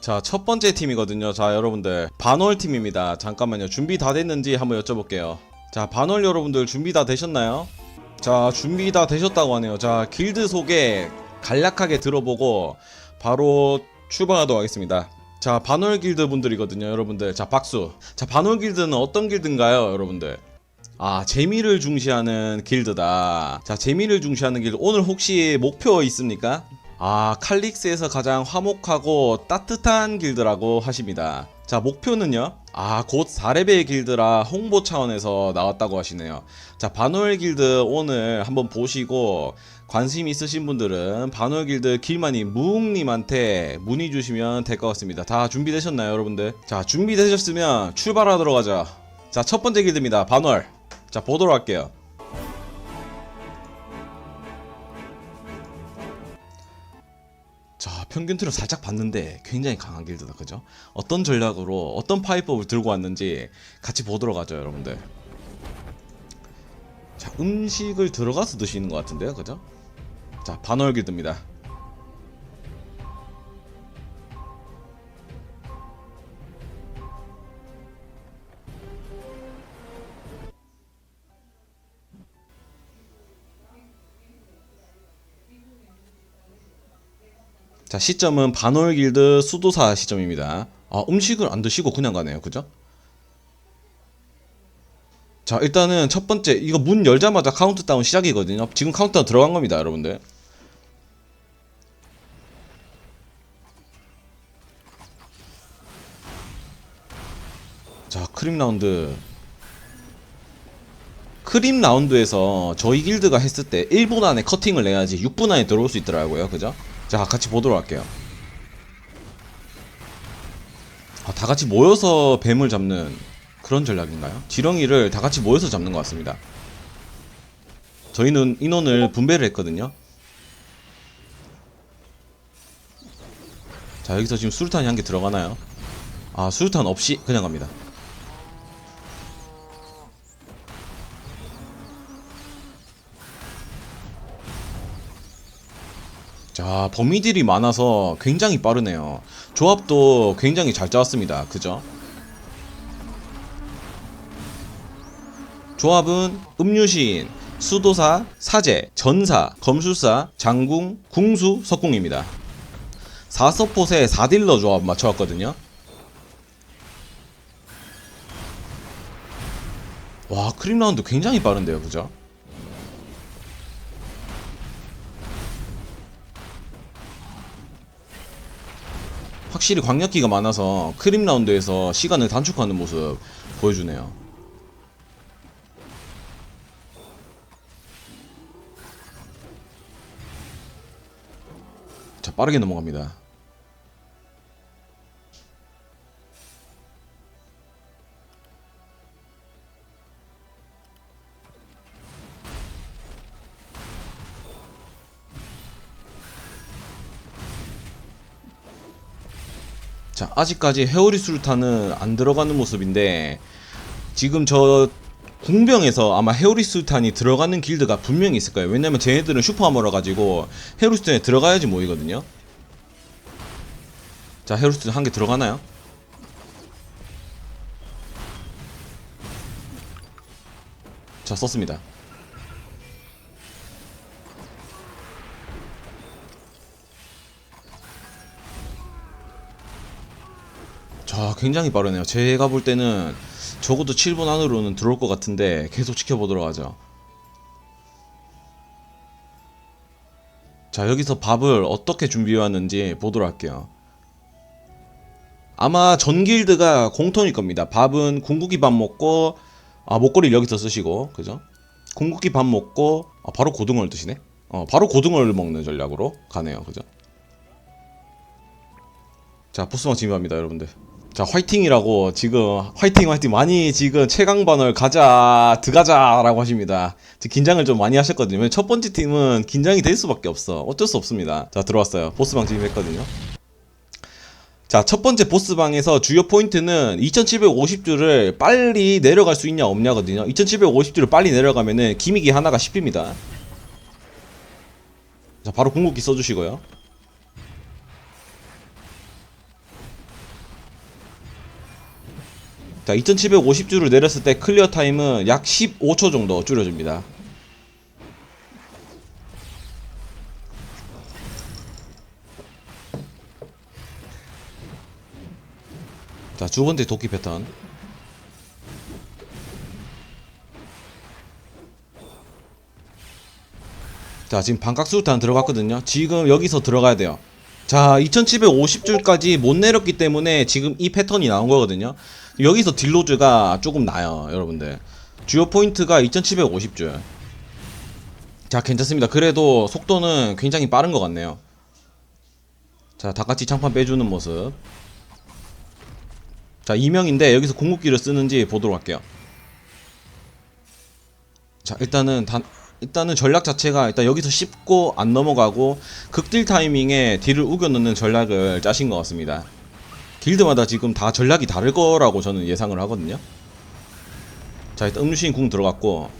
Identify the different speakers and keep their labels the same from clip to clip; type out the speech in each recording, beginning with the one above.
Speaker 1: 자, 첫 번째 팀이거든요. 자, 여러분들. 반월 팀입니다. 잠깐만요. 준비 다 됐는지 한번 여쭤볼게요. 자, 반월 여러분들 준비 다 되셨나요? 자, 준비 다 되셨다고 하네요. 자, 길드 소개 간략하게 들어보고 바로 출발하도록 하겠습니다. 자, 반월 길드 분들이거든요, 여러분들. 자, 박수. 자, 반월 길드는 어떤 길드인가요, 여러분들? 아, 재미를 중시하는 길드다. 자, 재미를 중시하는 길드. 오늘 혹시 목표 있습니까? 아, 칼릭스에서 가장 화목하고 따뜻한 길드라고 하십니다. 자, 목표는요? 아, 곧 4레벨 길드라 홍보 차원에서 나왔다고 하시네요. 자, 반월 길드 오늘 한번 보시고 관심 있으신 분들은 반월 길드 길만이 무웅님한테 문의 주시면 될 것 같습니다. 다 준비되셨나요, 여러분들? 자, 준비되셨으면 출발하도록 하죠. 자, 첫 번째 길드입니다. 반월. 자, 보도록 할게요. 평균 트를 살짝 봤는데 굉장히 강한 길드다. 그죠? 어떤 전략으로 어떤 파이법을 들고 왔는지 같이 보도록 하죠, 여러분들. 자, 음식을 들어가서 드시는 것 같은데요. 그죠? 자, 반월 길드입니다. 자, 시점은 반월 길드 수도사 시점입니다. 아, 음식을 안 드시고 그냥 가네요. 그죠? 자, 일단은 첫 번째, 이거 문 열자마자 카운트다운 시작이거든요. 지금 카운트다운 들어간 겁니다, 여러분들. 자, 크림 라운드. 크림 라운드에서 저희 길드가 했을 때 1분 안에 커팅을 내야지 6분 안에 들어올 수 있더라고요. 그죠? 자, 같이 보도록 할게요. 아, 다 같이 모여서 뱀을 잡는 그런 전략인가요? 지렁이를 다 같이 모여서 잡는 것 같습니다. 저희는 인원을 분배를 했거든요. 자, 여기서 지금 수류탄이 한 개 들어가나요? 아, 수류탄 없이 그냥 갑니다. 자, 범위들이 많아서 굉장히 빠르네요. 조합도 굉장히 잘 짜왔습니다. 그죠? 조합은 음유시인, 수도사, 사제, 전사, 검술사, 장궁, 궁수, 석궁입니다. 4서폿에 4딜러 조합 맞춰왔거든요. 와, 크림 라운드 굉장히 빠른데요. 그죠? 확실히 광역기가 많아서 크림 라운드에서 시간을 단축하는 모습 보여주네요. 자, 빠르게 넘어갑니다. 자, 아직까지 헤오리 수류탄은 안 들어가는 모습인데 지금 저 궁병에서 아마 헤오리 수류탄이 들어가는 길드가 분명히 있을 거예요. 왜냐면 쟤네들은 슈퍼하머라 가지고 헤오리 수류탄에 들어가야지 모이거든요. 자, 헤오리 수류탄 한 개 들어가나요? 자, 썼습니다. 자, 굉장히 빠르네요. 제가 볼 때는 적어도 7분 안으로는 들어올 것 같은데 계속 지켜보도록 하죠. 자, 여기서 밥을 어떻게 준비해왔는지 보도록 할게요. 아마 전 길드가 공통일 겁니다. 밥은 궁극기 밥 먹고, 아, 목걸이를 여기서 쓰시고, 그죠? 궁극기 밥 먹고, 아, 바로 고등어를 드시네? 어, 바로 고등어를 먹는 전략으로 가네요. 그죠? 자, 보스방 진입합니다, 여러분들. 자, 화이팅이라고 지금 화이팅 화이팅 많이 지금 최강반을 가자 들어가자라고 하십니다. 지금 긴장을 좀 많이 하셨거든요. 첫 번째 팀은 긴장이 될 수밖에 없어. 어쩔 수 없습니다. 자, 들어왔어요. 보스방 진입했거든요. 자, 첫 번째 보스방에서 주요 포인트는 2750줄을 빨리 내려갈 수 있냐 없냐거든요. 2750줄을 빨리 내려가면은 기믹이 하나가 10입니다. 자, 바로 궁극기 써주시고요. 자 2750주를 내렸을 때 클리어 타임은 약 15초 정도 줄여줍니다. 자 두 번째 도끼 패턴. 자 지금 반각수류탄 들어갔거든요. 지금 여기서 들어가야 돼요 자 2750줄까지 못 내렸기 때문에 지금 이 패턴이 나온 거거든요. 여기서 딜로즈가 조금 나요 여러분들. 주요 포인트가 2750줄. 자 괜찮습니다. 그래도 속도는 굉장히 빠른 것 같네요. 자 다같이 장판 빼주는 모습. 자 이명인데 여기서 궁극기를 쓰는지 보도록 할게요. 자 일단은 단 일단은 전략 자체가 일단 여기서 씹고 안 넘어가고 극딜 타이밍에 딜을 우겨 넣는 전략을 짜신 것 같습니다. 길드마다 지금 다 전략이 다를 거라고 저는 예상을 하거든요. 자 일단 음유신 궁 들어갔고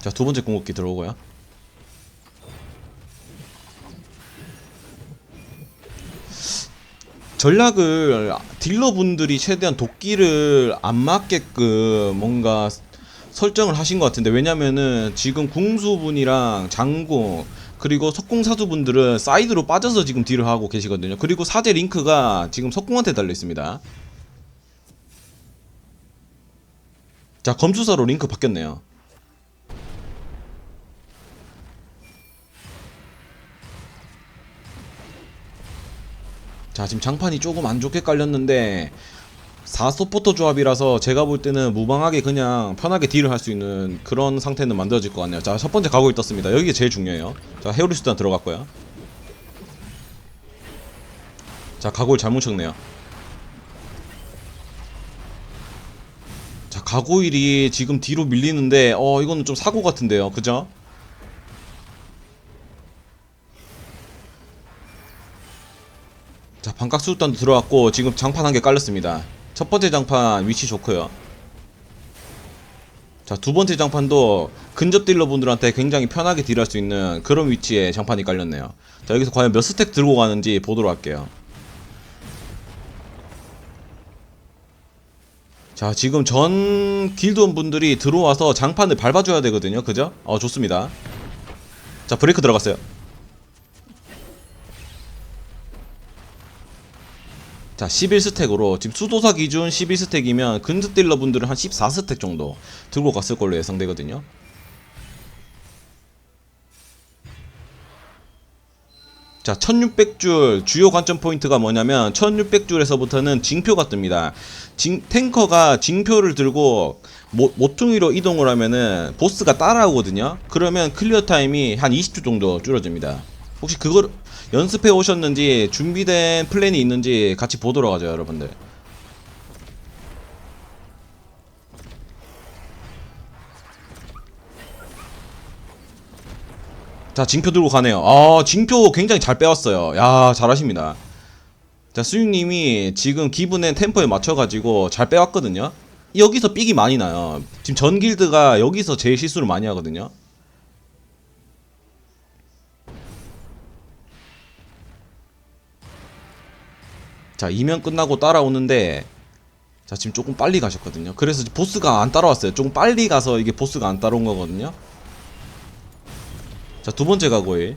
Speaker 1: 자 두 번째 궁극기 들어오고요. 전략을 딜러분들이 최대한 도끼를 안 맞게끔 뭔가 설정을 하신 것 같은데 왜냐면은 지금 궁수분이랑 장궁 그리고 석궁사두분들은 사이드로 빠져서 지금 딜을 하고 계시거든요. 그리고 사제 링크가 지금 석궁한테 달려 있습니다. 자 검수사로 링크 바뀌었네요 자 지금 장판이 조금 안 좋게 깔렸는데 4서포터 조합이라서 제가 볼 때는 무방하게 그냥 편하게 딜을 할 수 있는 그런 상태는 만들어질 것 같네요. 자 첫 번째 가구이 떴습니다. 여기가 제일 중요해요. 자 헤어리 수단 들어갔고요 자 가구를 잘못 쳤네요. 자 가고일이 지금 뒤로 밀리는데 어 이거는 좀 사고 같은데요. 그죠? 자 반각 수류탄도 들어왔고 지금 장판 한 개 깔렸습니다. 첫 번째 장판 위치 좋고요. 자 두 번째 장판도 근접 딜러분들한테 굉장히 편하게 딜할 수 있는 그런 위치에 장판이 깔렸네요. 자 여기서 과연 몇 스택 들고 가는지 보도록 할게요. 자 지금 전 길드원 분들이 들어와서 장판을 밟아줘야 되거든요. 그죠? 어 좋습니다. 자 브레이크 들어갔어요 자 11스택으로 지금 수도사 기준 11스택이면 근접 딜러 분들은 한 14스택 정도 들고 갔을 걸로 예상되거든요. 자 1600줄 주요 관점 포인트가 뭐냐면 1600줄에서부터는 징표가 뜹니다. 징, 탱커가 징표를 들고 모, 모퉁이로 이동을 하면은 보스가 따라오거든요. 그러면 클리어 타임이 한 20초 정도 줄어집니다 혹시 그걸 연습해 오셨는지 준비된 플랜이 있는지 같이 보도록 하죠 여러분들. 자 징표 들고 가네요. 아 징표 굉장히 잘 빼왔어요. 야 잘하십니다. 자 수육님이 지금 기분의 템포에 맞춰가지고 잘 빼왔거든요. 여기서 삑이 많이 나요. 지금 전 길드가 여기서 제일 실수를 많이 하거든요 자 이면 끝나고 따라오는데 자 지금 조금 빨리 가셨거든요. 그래서 보스가 안 따라왔어요. 조금 빨리 가서 이게 보스가 안 따라온 거거든요. 자 두 번째 가고에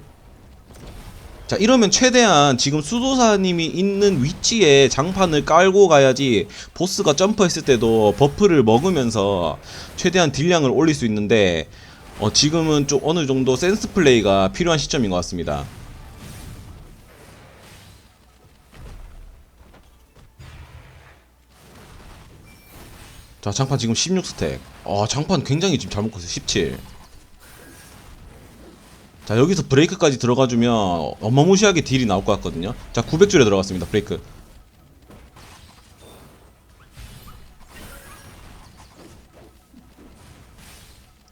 Speaker 1: 자 이러면 최대한 지금 수도사님이 있는 위치에 장판을 깔고 가야지 보스가 점프했을 때도 버프를 먹으면서 최대한 딜량을 올릴 수 있는데 어 지금은 좀 어느 정도 센스 플레이가 필요한 시점인 것 같습니다 자 장판 지금 16스택. 어 장판 굉장히 지금 잘 먹고 있어요. 17 자 여기서 브레이크까지 들어가주면 어마무시하게 딜이 나올 것 같거든요. 자 900줄에 들어갔습니다 브레이크.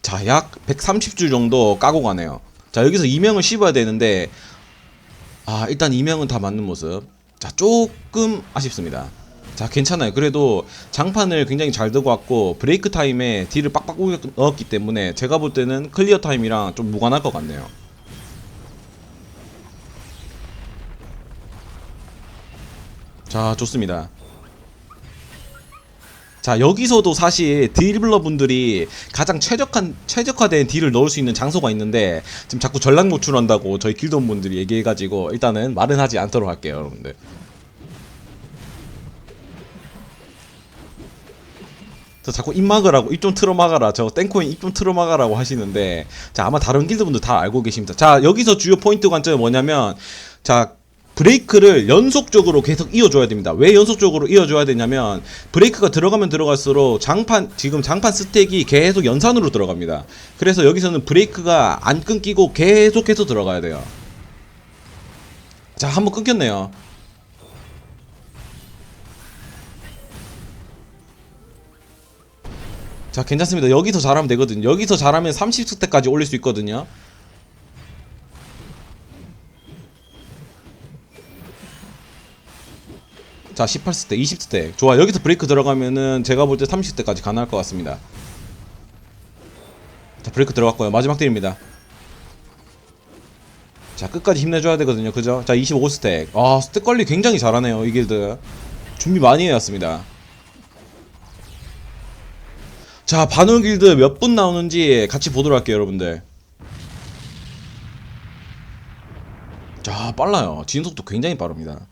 Speaker 1: 자 약 130줄 정도 까고 가네요. 자 여기서 이명을 씹어야 되는데 아 일단 이명은 다 맞는 모습. 자 조금 아쉽습니다 자 괜찮아요. 그래도 장판을 굉장히 잘 들고 왔고 브레이크 타임에 딜을 빡빡 넣었기 때문에 제가 볼 때는 클리어 타임이랑 좀 무관할 것 같네요. 자 좋습니다. 자 여기서도 사실 딜블러 분들이 가장 최적한 최적화된 딜을 넣을 수 있는 장소가 있는데 지금 자꾸 전략 노출한다고 저희 길드원 분들이 얘기해가지고 일단은 말은 하지 않도록 할게요 여러분들 저 자꾸 입 막으라고 입 좀 틀어 막아라 저 땡코인 입 좀 틀어 막아라고 하시는데 자 아마 다른 길드 분들 다 알고 계십니다 자 여기서 주요 포인트 관점이 뭐냐면 자 브레이크를 연속적으로 계속 이어줘야 됩니다. 왜 연속적으로 이어줘야 되냐면 브레이크가 들어가면 들어갈수록 장판 지금 장판 스택이 계속 연산으로 들어갑니다. 그래서 여기서는 브레이크가 안 끊기고 계속해서 들어가야 돼요. 자 한번 끊겼네요. 자 괜찮습니다. 여기서 잘하면 되거든요. 여기서 잘하면 30스택까지 올릴 수 있거든요. 자 18스택 20스택. 좋아 여기서 브레이크 들어가면은 제가 볼 때 30스택까지 가능할 것 같습니다. 자 브레이크 들어갔고요. 마지막 딜입니다. 자 끝까지 힘내줘야 되거든요. 그죠? 자 25스택. 아 스택 관리 굉장히 잘하네요 이 길드. 준비 많이 해왔습니다 자 반월 길드 몇 분 나오는지 같이 보도록 할게요 여러분들 자 빨라요 진속도 굉장히 빠릅니다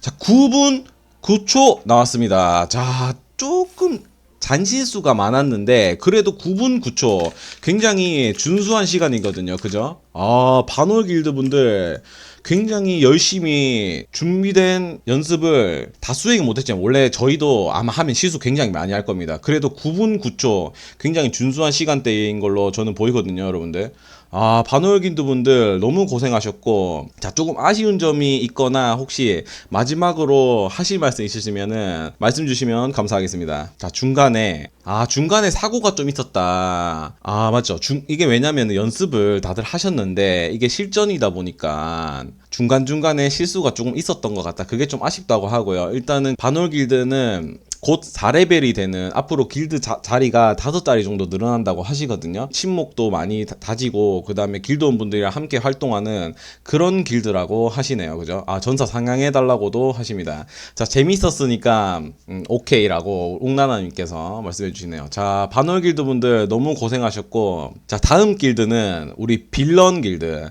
Speaker 1: 자, 9분 9초 나왔습니다. 자, 조금 잔실수가 많았는데 그래도 9분 9초 굉장히 준수한 시간이거든요. 그죠? 아, 반월 길드 분들 굉장히 열심히 준비된 연습을 다 수행 못했지만 원래 저희도 아마 하면 실수 굉장히 많이 할 겁니다. 그래도 9분 9초 굉장히 준수한 시간대인 걸로 저는 보이거든요, 여러분들. 아, 반월긴드 분들 너무 고생하셨고, 자, 조금 아쉬운 점이 있거나 혹시 마지막으로 하실 말씀 있으시면은 말씀 주시면 감사하겠습니다. 자, 중간에, 아, 중간에 사고가 좀 있었다. 아, 맞죠. 중, 이게 왜냐면 연습을 다들 하셨는데, 이게 실전이다 보니까 중간중간에 실수가 조금 있었던 것 같다. 그게 좀 아쉽다고 하고요. 일단은 반월길드는 곧 4레벨이 되는 앞으로 길드 자, 자리가 다섯 자리 정도 늘어난다고 하시거든요. 친목도 많이 다- 다지고 그 다음에 길드원 분들이랑 함께 활동하는 그런 길드라고 하시네요. 그죠? 아 전사 상향해 달라고도 하십니다. 자 재밌었으니까 음, 오케이라고 옥나나님께서 말씀해 주시네요. 자 반월 길드 분들 너무 고생하셨고 자 다음 길드는 우리 빌런 길드